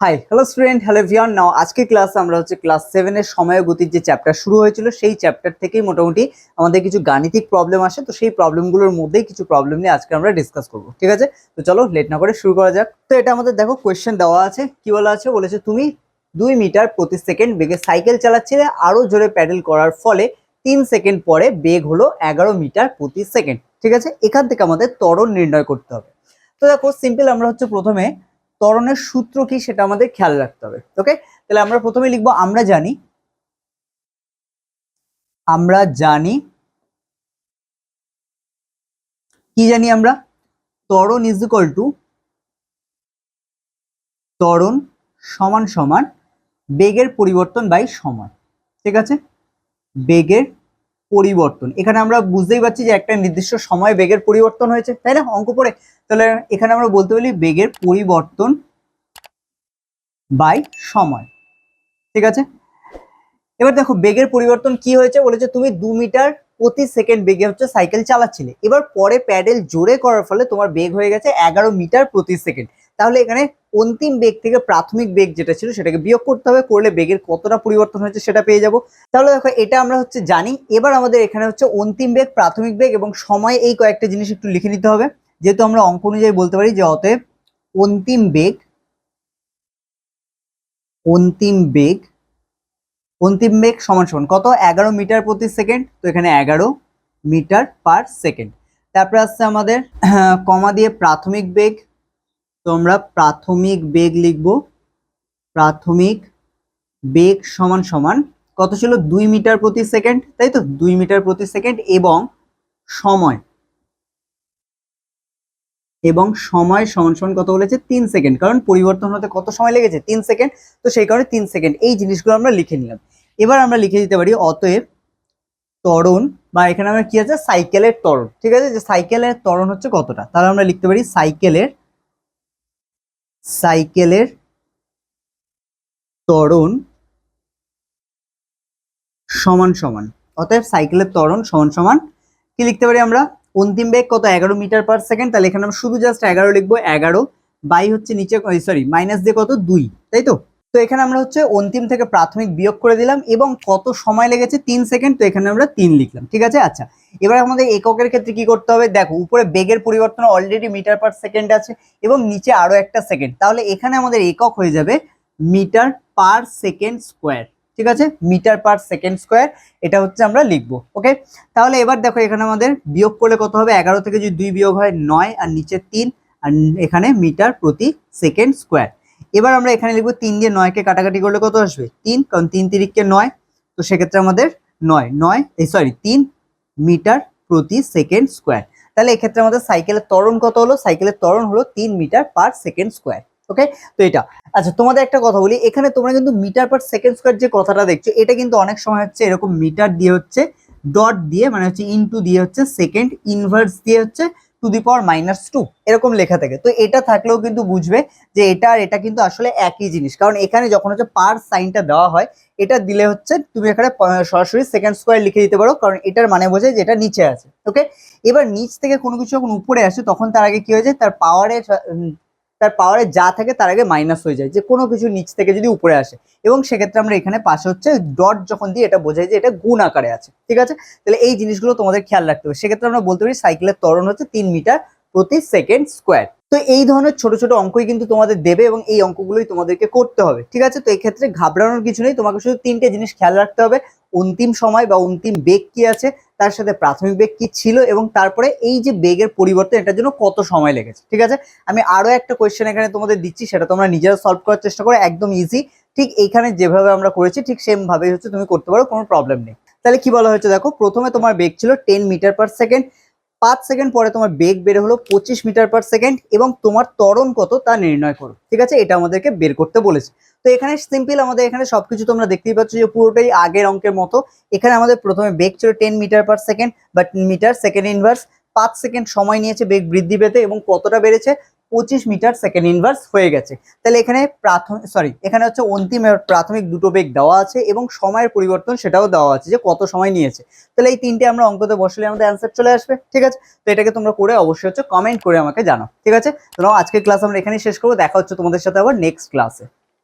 High hello student hello ভিয়ান নাও আজকে class আমরা হচ্ছে ক্লাস সেভেনের সময় গতির যে চ্যাপ্টার শুরু হয়েছিল, সেই চ্যাপ্টার থেকেই মোটামুটি আমাদের কিছু গাণিতিক প্রবলেম আসে। তো সেই প্রবলেমগুলোর মধ্যেই কিছু প্রবলেম নিয়ে আজকে আমরা ডিসকাস করব, ঠিক আছে? তো চলো লেট না করে শুরু করা যাক। তো এটা আমাদের দেখো কোয়েশ্চেন দেওয়া আছে। কি বলা আছে? বলেছে, তুমি দুই মিটার প্রতি সেকেন্ড বেগে সাইকেল চালাচ্ছিলে, আরও জোরে প্যাডেল করার ফলে তিন সেকেন্ড পরে বেগ হলো এগারো মিটার প্রতি সেকেন্ড ঠিক আছে? এখান থেকে আমাদের ত্বরণ নির্ণয় করতে হবে। তো দেখো সিম্পল আমরা হচ্ছে প্রথমে ত্বরণের সূত্র কি সেটা আমাদের খেয়াল রাখতে হবে ওকে তাহলে আমরা প্রথমে লিখব, আমরা জানি আমরা জানি, কি জানি আমরা? ত্বরণ ইজ ইকুয়াল টু ত্বরণ সমান সমান বেগের পরিবর্তন বাই সময় ঠিক আছে? বেগের পরিবর্তন। এখানে আমরা বুঝতেই পারছি যে একটা নির্দিষ্ট সময় বেগের পরিবর্তন হয়েছে, তাই না? অঙ্ক পড়ে। তাহলে এখানে আমরা বলতে পারি বেগের পরিবর্তন বাই সময়। ঠিক আছে? এবার দেখো, বেগের পরিবর্তন কি হয়েছে? বলেছে তুমি দু মিটার প্রতি সেকেন্ড বেগে হচ্ছে সাইকেল চালাচ্ছিলে। এবার পরে প্যাডেল জোরে করার ফলে তোমার বেগ হয়ে গেছে এগারো মিটার প্রতি সেকেন্ড। তাহলে এখানে অন্তিম বেগ থেকে প্রাথমিক বেগ যেটা ছিল সেটাকে বিয়োগ করতে হবে, করলে বেগের কতটা পরিবর্তন হয়েছে সেটা পেয়ে যাব। তাহলে দেখো, এটা আমরা হচ্ছে জানি। এবার আমাদের এখানে হচ্ছে অন্তিম বেগ, প্রাথমিক বেগ এবং সময় এই কয়েকটা জিনিস একটু লিখে নিতে হবে। যেহেতু আমরা অঙ্ক অনুযায়ী বলতে পারি যে অতএব অন্তিম বেগ অন্তিম বেগ অন্তিম বেগ সমান সমান কত? এগারো মিটার প্রতি সেকেন্ড, তো এখানে এগারো মিটার পার সেকেন্ড। তারপরে আসছে আমাদের, কমা দিয়ে প্রাথমিক বেগ তো আমরা প্রাথমিক বেগ লিখব। প্রাথমিক বেগ সমান সমান কত ছিল? দুই মিটার প্রতি সেকেন্ড, তাই তো? দুই মিটার প্রতি সেকেন্ড এবং সময়। এবং সময় সমান সমান কত বলেছে? তিন সেকেন্ড। কারণ পরিবর্তন হতে কত সময় লেগেছে? তিন সেকেন্ড। তো সেই কারণে তিন সেকেন্ড। এই জিনিসগুলো আমরা লিখে নিলাম। এবার আমরা লিখে দিতে পারি অতএব ত্বরণ বা এখানে আমরা কি আছে? সাইকেলের ত্বরণ। ঠিক আছে? যে সাইকেলের ত্বরণ হচ্ছে কতটা? তাহলে আমরা লিখতে পারি সাইকেলের সাইকেলের ত্বরণ সমান সমান। অতএব সাইকেলের তরণ সমান সমান। কি লিখতে পারি আমরা? অন্তিম বেগ কত? এগারো মিটার পার সেকেন্ড। তাহলে এখানে আমরা শুধু জাস্ট এগারো লিখব। এগারো বাই হচ্ছে নিচে সরি মাইনাস দিয়ে কত? দুই, তাই তো? তো এখানে আমরা হচ্ছে অন্তিম থেকে প্রাথমিক বিয়োগ করে দিলাম এবং কত সময় লেগেছে? তিন সেকেন্ড, তো এখানে আমরা তিন লিখলাম, ঠিক আছে? আচ্ছা এবার আমাদের এককের ক্ষেত্রে কি করতে হবে? দেখো, উপরে বেগের পরিবর্তন অলরেডি মিটার পার সেকেন্ড আছে এবং নিচে আরও একটা সেকেন্ড তাহলে এখানে আমাদের একক হয়ে যাবে মিটার পার সেকেন্ড স্কোয়ার ঠিক আছে? মিটার পার সেকেন্ড স্কোয়ার এটা হচ্ছে আমরা লিখব ওকে তাহলে এবার দেখো, এখানে আমাদের বিয়োগ করলে কত হবে? এগারো থেকে যদি দুই বিয়োগ হয় নয়, আর নিচে তিন, আর এখানে মিটার প্রতি সেকেন্ড স্কোয়ার এবার আমরা এখানে লিখব তিন দিয়ে নয়কে কাটাকাটি করলে কত আসবে? তিন, কারণ তিন তিরিককে নয়, তো সেক্ষেত্রে আমাদের নয় নয় এই সরি তিন মিটার প্রতি সেকেন্ড স্কোয়ার। তাহলে এক্ষেত্রে আমাদের সাইকেলের ত্বরণ কত হলো? সাইকেলের ত্বরণ হলো তিন metre per second square, okay? তো এটা। আচ্ছা তোমাদের একটা কথা বলি, এখানে তোমরা কিন্তু মিটার পার সেকেন্ড স্কোয়ার যে কথাটা দেখছ, এটা কিন্তু অনেক সময় হচ্ছে এরকম মিটার দিয়ে হচ্ছে, ডট দিয়ে মানে হচ্ছে ইনটু দিয়ে হচ্ছে, সেকেন্ড ইনভার্স দিয়ে হচ্ছে to the power minus two এরকম লেখা থাকে। তো এটা থাকলেও কিন্তু বুঝবে যে এটা আর এটা কিন্তু আসলে একই জিনিস। কারণ এখানে যখন হচ্ছে পার সাইনটা দেওয়া হয়, এটা দিলে হচ্ছে তুমি এখানে সরাসরি সেকেন্ড স্কোয়ার লিখে দিতে পারো, কারণ এটার মানে বোঝায় যে এটা নিচে আছে ওকে এবার নিচ থেকে কোনো কিছু যখন উপরে আসে, তখন তার আগে কি হয়ে যায়? তার পাওয়ারের তার পাওয়ারে যা থাকে তার আগে মাইনাস হয়ে যায়, যে কোনো কিছু নিচ থেকে যদি উপরে আসে। এবং সেক্ষেত্রে আমরা এখানে পাশে হচ্ছে ডট যখন দিই এটা বোঝায় যে এটা গুণ আকারে আছে, ঠিক আছে? তাহলে এই জিনিসগুলো তোমাদের খেয়াল রাখতে হবে। সেক্ষেত্রে আমরা বলতে পারি সাইকেলের ত্বরণ হচ্ছে তিন মিটার প্রতি সেকেন্ড স্কোয়ার তো এই ধরনের ছোট ছোট অঙ্কই কিন্তু তোমাদের দেবে এবং এই অঙ্কগুলোই তোমাদেরকে করতে হবে, ঠিক আছে? তো এই ক্ষেত্রে ঘাবড়ানোর কিছু নেই, তোমাকে শুধু তিনটে জিনিস খেয়াল রাখতে হবে। অন্তিম সময় বা অন্তিম বেগ কি আছে? তার সাথে প্রাথমিক বেগ কি ছিল এবং তারপরে এই যে বেগের পরিবর্তন, এটার জন্য কত সময় লেগেছে, ঠিক আছে? আমি আরও একটা কোয়েশ্চেন এখানে তোমাদের দিচ্ছি, সেটা তোমরা নিজেরা সলভ করার চেষ্টা করো, একদম ইজি ঠিক এইখানে যেভাবে আমরা করেছি, ঠিক সেম ভাবে হচ্ছে, তুমি করতে পারো, কোনো প্রবলেম নেই। তাহলে কি বলা হয়েছে দেখো, প্রথমে তোমার বেগ ছিল টেন মিটার পার সেকেন্ড পাঁচ সেকেন্ড পরে তোমার বেগ বের হলো পঁচিশ মিটার পার সেকেন্ড এবং তোমার তরণ কত তা নির্ণয় করো। ঠিক আছে? এটা আমাদেরকে বের করতে বলেছে। তো এখানে সিম্পল আমাদের এখানে সবকিছু তোমরা দেখতেই পাচ্ছ যে পুরোটাই আগের অঙ্কের মতো। এখানে আমাদের প্রথমে বেগ ছিল ten metre per second but metre second inverse পাঁচ সেকেন্ড সময় নিয়েছে বেগ বৃদ্ধি পেতে এবং কতটা বেড়েছে? পঁচিশ মিটার সেকেন্ড ইনভার্স হয়ে গেছে। তাহলে এখানে প্রাথমিক সরি এখানে হচ্ছে অন্তিম প্রাথমিক দুটো বেগ দেওয়া আছে এবং সময়ের পরিবর্তন সেটাও দেওয়া আছে যে কত সময় নিয়েছে। তাহলে এই তিনটে আমরা অঙ্কতে বসলে আমাদের অ্যান্সার চলে আসবে, ঠিক আছে? তো এটাকে তোমরা করে অবশ্যই হচ্ছে কমেন্ট করে আমাকে জানাও, ঠিক আছে? তো আজকের ক্লাস আমরা এখানেই শেষ করব, দেখা হচ্ছে তোমাদের সাথে আবার নেক্সট ক্লাসে